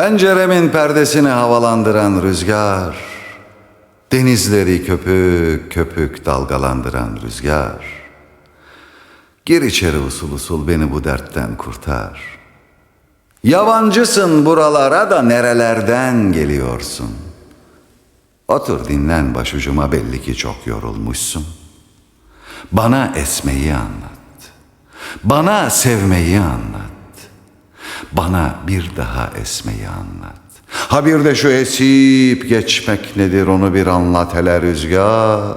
Penceremin perdesini havalandıran rüzgar, denizleri köpük köpük dalgalandıran rüzgar. Gir içeri usul usul beni bu dertten kurtar. Yabancısın buralara da nerelerden geliyorsun? Otur dinlen başucuma belli ki çok yorulmuşsun. Bana esmeyi anlat. Bana sevmeyi anlat. Bana bir daha esmeyi anlat. Ha bir de şu esip geçmek nedir onu bir anlat hele rüzgar.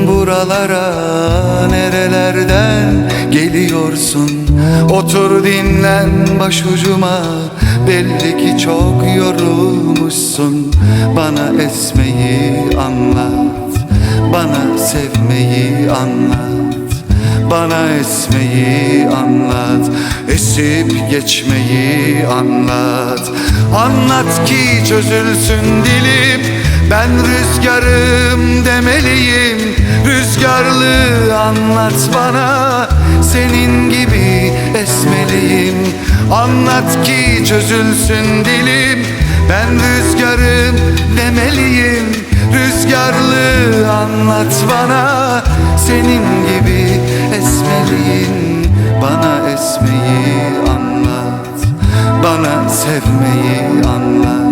buralara nerelerden geliyorsun? Otur dinlen başucuma belli ki çok yorulmuşsun. Bana esmeyi anlat bana sevmeyi anlat bana esmeyi anlat Esip geçmeyi anlat. Anlat ki çözülsün dilim Ben rüzgarım demeliyim. Rüzgarlı anlat bana. Senin gibi esmeliyim. Anlat ki çözülsün dilim. Ben rüzgarım demeliyim. Rüzgarlı anlat bana. Senin gibi esmeliyim. Bana esmeyi anlat. Bana sevmeyi anlat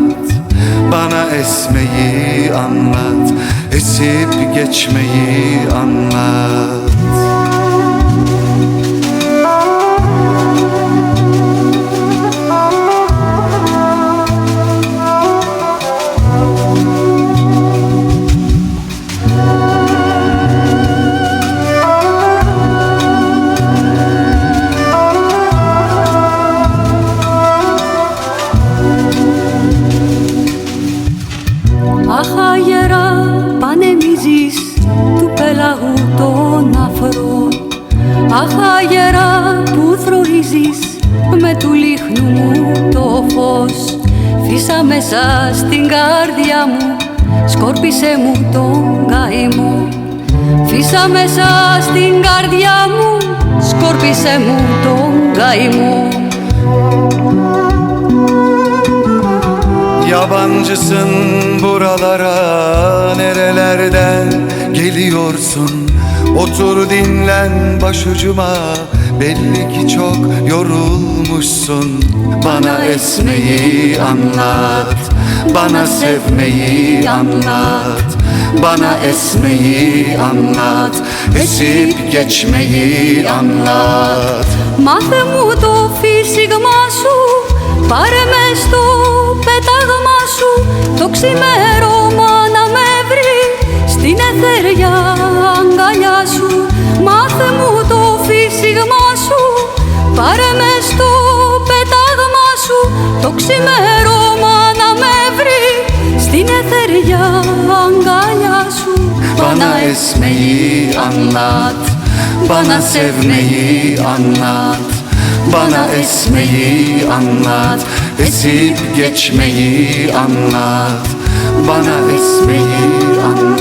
Bana esmeyi anlat Esip geçmeyi anlat Αχ αγερά που θροίζεις με του λίχνου μου το φως. Φύσα μέσα στην καρδιά μου σκόρπισε μου τον καημό Φύσα μέσα στην καρδιά μου σκόρπισε μου τον καημό Yabancısın buralara nerelerden geliyorsun Otur dinlen başucuma belli ki çok yorulmuşsun Bana esmeyi anlat bana sevmeyi anlat Bana esmeyi anlat esip geçmeyi anlat Μάθε μου το φύσιγμα σου Πάρε με στο πέταγμα σου Το ξημέρωμα να με βρει Στην εθεριά ξημέρωμα να με βρει Στην εθεριά αγκαλιά σου Bana esmeyi anlat Bana sevmeyi anlat Bana esmeyi anlat Esip geçmeyi anlat Bana esmeyi anlat